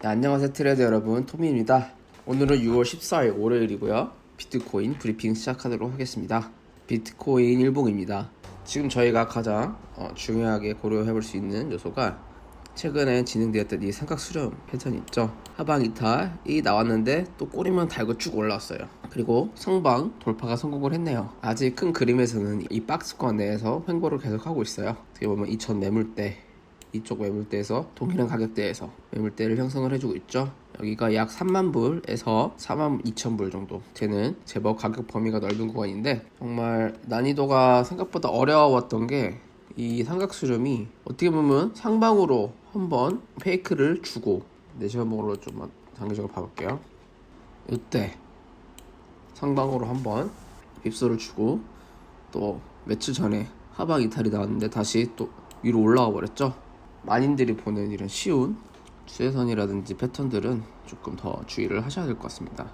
네, 안녕하세요. 트레이더 여러분 토미입니다. 오늘은 6월 14일 월요일이고요. 비트코인 브리핑 시작하도록 하겠습니다. 비트코인 일봉입니다. 지금 저희가 가장 어, 중요하게 고려해 볼 수 있는 요소가 최근에 진행되었던 이 삼각 수렴 패턴 있죠? 하방 이탈이 나왔는데 또 꼬리만 달고 쭉 올라왔어요. 그리고 성방 돌파가 성공을 했네요. 아직 큰 그림에서는 이 박스권 내에서 횡보를 계속하고 있어요. 어떻게 보면 2000 매물대 이쪽 매물대에서 동일한 가격대에서 매물대를 형성을 해주고 있죠. 여기가 약 3만 불에서 4만 2천 불 정도 되는 제법 가격 범위가 넓은 구간인데 정말 난이도가 생각보다 어려웠던 게 이 삼각수렴이 어떻게 보면 상방으로 한번 페이크를 주고 내시간목으로 좀 단계적으로 봐볼게요. 이때 상방으로 한번 빕소를 주고 또 며칠 전에 하방 이탈이 나왔는데 다시 또 위로 올라와 버렸죠. 만인들이 보는 이런 쉬운 추세선이라든지 패턴들은 조금 더 주의를 하셔야 될 것 같습니다.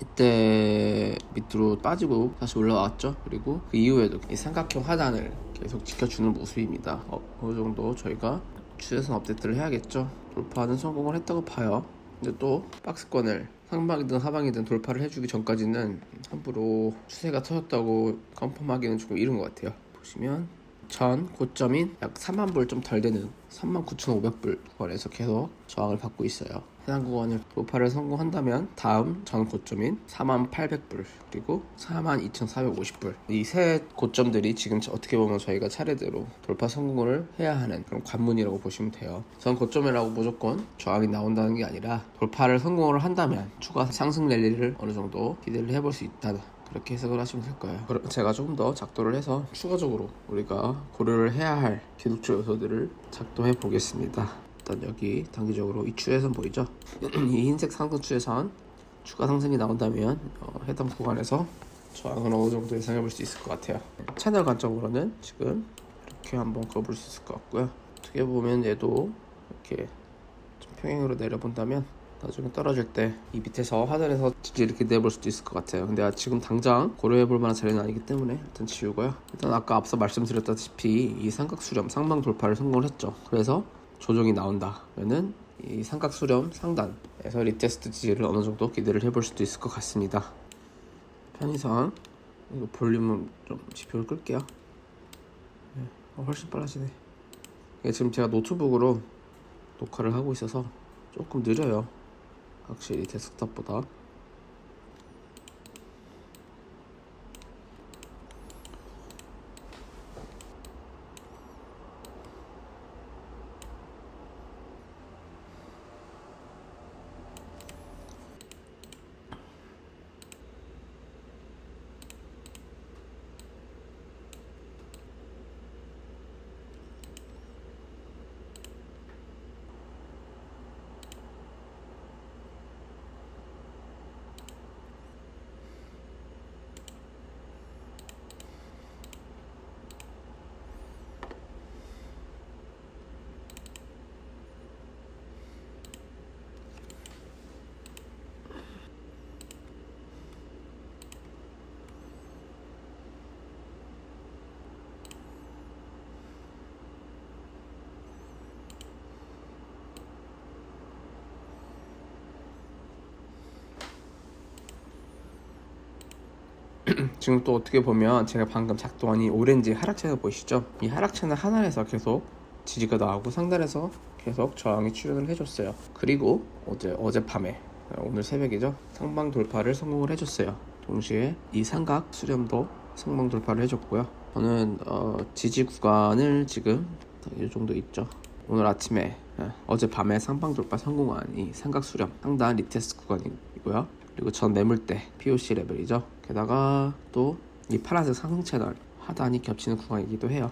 이때 밑으로 빠지고 다시 올라왔죠. 그리고 그 이후에도 이 삼각형 하단을 계속 지켜주는 모습입니다. 어, 어느 정도 저희가 추세선 업데이트를 해야겠죠. 돌파는 성공을 했다고 봐요. 근데 또 박스권을 상방이든 하방이든 돌파를 해주기 전까지는 함부로 추세가 터졌다고 컨펌하기는 조금 이른 것 같아요. 보시면 전 고점인 약 3만 불 좀 덜 되는 3만 9,500불 구간에서 계속 저항을 받고 있어요. 해당 구간을 돌파를 성공한다면 다음 전 고점인 4만 800불 그리고 4만 2,450불 이 세 고점들이 지금 어떻게 보면 저희가 차례대로 돌파 성공을 해야 하는 그런 관문이라고 보시면 돼요. 전 고점이라고 무조건 저항이 나온다는 게 아니라 돌파를 성공을 한다면 추가 상승 랠리를 어느 정도 기대를 해볼 수 있다. 그렇게 해석을 하시면 될 거예요. 제가 조금 더 작도를 해서 추가적으로 우리가 고려를 해야 할 기술적 요소들을 작동해 보겠습니다. 일단 여기 단기적으로 이 추세선 보이죠? 이 흰색 상승 추세선 추가 상승이 나온다면 어, 해당 구간에서 저항은 어느 정도 예상해 볼 수 있을 것 같아요. 채널 관점으로는 지금 이렇게 한번 그어볼 수 있을 것 같고요. 어떻게 보면 얘도 이렇게 좀 평행으로 내려본다면 나중에 떨어질 때 이 밑에서 하단에서 지지 이렇게 내볼 수도 있을 것 같아요. 근데 아, 지금 당장 고려해볼 만한 자리는 아니기 때문에 일단 지우고요. 일단 아까 앞서 말씀드렸다시피 이 삼각 수렴 상방 돌파를 성공을 했죠. 그래서 조정이 나온다면은 이 삼각 수렴 상단에서 리테스트 지지를 어느 정도 기대를 해볼 수도 있을 것 같습니다. 편의상 이거 볼륨은 좀 지표를 끌게요. 네, 어, 훨씬 빨라지네. 지금 제가 노트북으로 녹화를 하고 있어서 조금 느려요. 확실히 데스크탑보다 지금 또 어떻게 보면 제가 방금 작동한 이 오렌지 하락 채널 보이시죠? 이 하락 채널 하단에서 계속 지지가 나오고 상단에서 계속 저항이 출현을 해줬어요. 그리고 어제 어젯밤에 오늘 새벽이죠 상방 돌파를 성공을 해줬어요. 동시에 이 삼각 수렴도 상방 돌파를 해줬고요. 저는 어, 지지 구간을 지금 이 정도 있죠. 오늘 아침에 예, 어젯밤에 상방 돌파 성공한 이 삼각 수렴 상단 리테스트 구간이고요. 그리고 전 매물대 POC 레벨이죠. 게다가 또 이 파란색 상승 채널 하단이 겹치는 구간이기도 해요.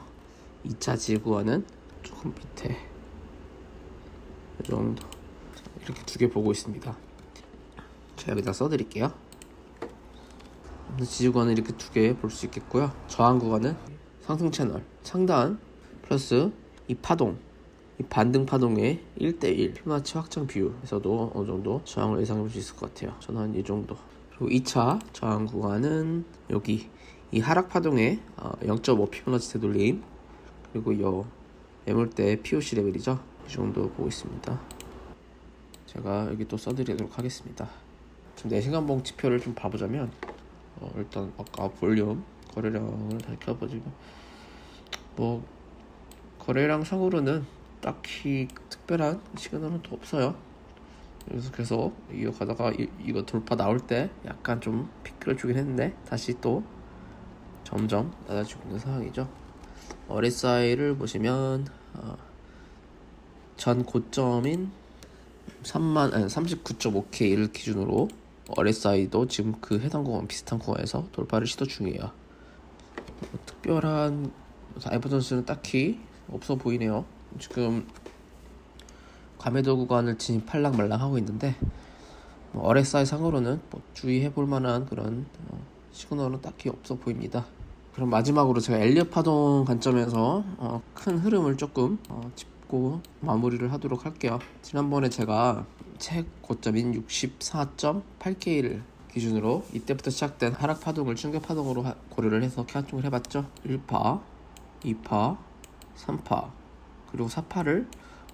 2차 지구원은 조금 밑에 이 정도 이렇게 두 개 보고 있습니다. 제가 여기다 써드릴게요. 지구원은 이렇게 두 개 볼 수 있겠고요. 저항 구간은 상승 채널 상단 플러스 이 파동 이 반등 파동의 1대1 피마치 확장 비율에서도 어느 정도 저항을 예상해 볼 수 있을 것 같아요. 저는 한이 정도. 그리고 2차 저항 구간은 여기 이 하락 파동의 0.5 피보나치 되돌림 그리고 이 매물대 POC 레벨이죠. 이 정도 보고 있습니다. 제가 여기 또 써드리도록 하겠습니다. 지금 내시간 봉 지표를 좀 봐보자면 어, 일단 아까 볼륨 거래량을 다시 켜보지만 뭐 거래량 상으로는 딱히 특별한 시그널은 또 없어요. 그래서 계속 이어가다가 이, 이거 돌파 나올 때 약간 좀 피크를 주긴 했는데 다시 또 점점 낮아지고 있는 상황이죠. RSI를 보시면 어, 전 고점인 3만 아니 39.5K를 기준으로 RSI도 지금 그 해당 구간 비슷한 구간에서 돌파를 시도 중이에요. 뭐 특별한 에버전스는 딱히 없어 보이네요. 지금 과매도 구간을 진입할랑 말랑 하고 있는데 뭐 RSI 상으로는 뭐 주의해 볼 만한 그런 어, 시그널은 딱히 없어 보입니다. 그럼 마지막으로 제가 엘리엇 파동 관점에서 어, 큰 흐름을 조금 어, 짚고 마무리를 하도록 할게요. 지난번에 제가 책 고점인 64.8K를 기준으로 이때부터 시작된 하락 파동을 충격 파동으로 하- 고려를 해서 캐안총을 해봤죠. 1파, 2파, 3파 그리고 4파를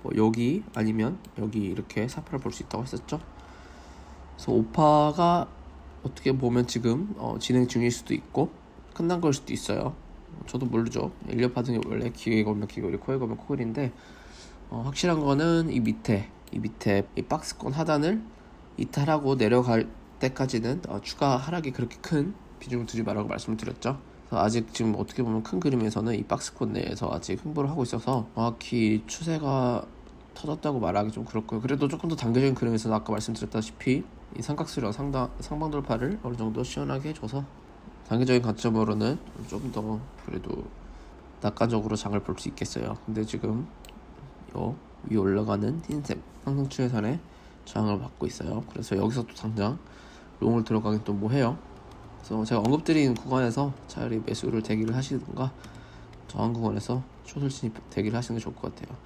뭐 여기 아니면 여기 이렇게 4파를 볼 수 있다고 했었죠. 그래서 5파가 어떻게 보면 지금 어, 진행 중일 수도 있고 끝난 걸 수도 있어요. 저도 모르죠. 일리어 파동이 원래 기회에 걸면 기울이 코에 걸면 코일인데 어, 확실한 거는 이 밑에 이 밑에 이 박스권 하단을 이탈하고 내려갈 때까지는 어, 추가 하락이 그렇게 큰 비중을 두지 말라고 말씀을 드렸죠. 아직 지금 어떻게 보면 큰 그림에서는 이 박스권 내에서 아직 흥보를 하고 있어서 정확히 추세가 터졌다고 말하기 좀 그렇고요. 그래도 조금 더 단계적인 그림에서는 아까 말씀드렸다시피 이 삼각수령 상당 상방 돌파를 어느 정도 시원하게 해줘서 단계적인 관점으로는 좀 더 그래도 낙관적으로 장을 볼 수 있겠어요. 근데 지금 요 위에 올라가는 흰색 상승 추세선에 저항을 받고 있어요. 그래서 여기서 또 당장 롱을 들어가긴 또 뭐해요. 그래서 제가 언급드린 구간에서 차라리 매수를 대기를 하시든가 저항 구간에서 숏을 진입 대기를 하시는 게 좋을 것 같아요.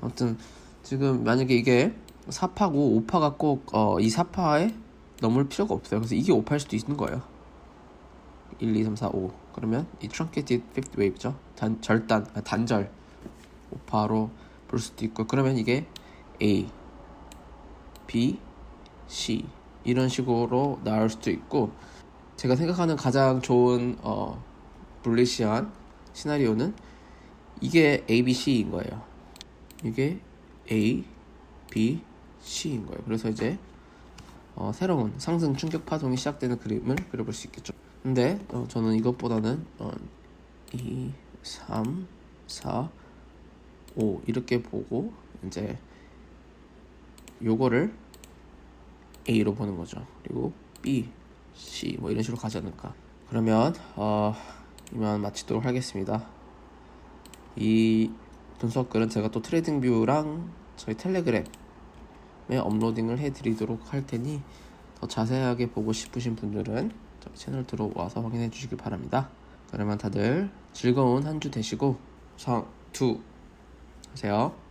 아무튼 지금 만약에 이게 4파고 5파가 꼭이 4파에 넘을 필요가 없어요. 그래서 이게 5파일 수도 있는 거예요. 1, 2, 3, 4, 5 그러면 이 truncated fifth wave죠. 단, 절단, 아, 단절 5파로 볼 수도 있고 그러면 이게 A, B, C 이런 식으로 나올 수도 있고 제가 생각하는 가장 좋은 어, 불리시한 시나리오는 이게 A, B, C인 거예요. 이게 A, B, C인 거예요. 그래서 이제 어, 새로운 상승 충격 파동이 시작되는 그림을 그려볼 수 있겠죠. 근데 어, 저는 이것보다는 어, 2, 3, 4, 5 이렇게 보고 이제 요거를 A로 보는 거죠. 그리고 B, C 뭐 이런 식으로 가지 않을까. 그러면 어, 이만 마치도록 하겠습니다. 이 분석글은 제가 또 트레이딩 뷰랑 저희 텔레그램에 업로딩을 해드리도록 할 테니 더 자세하게 보고 싶으신 분들은 저희 채널 들어와서 확인해 주시길 바랍니다. 그러면 다들 즐거운 한 주 되시고 상투 하세요.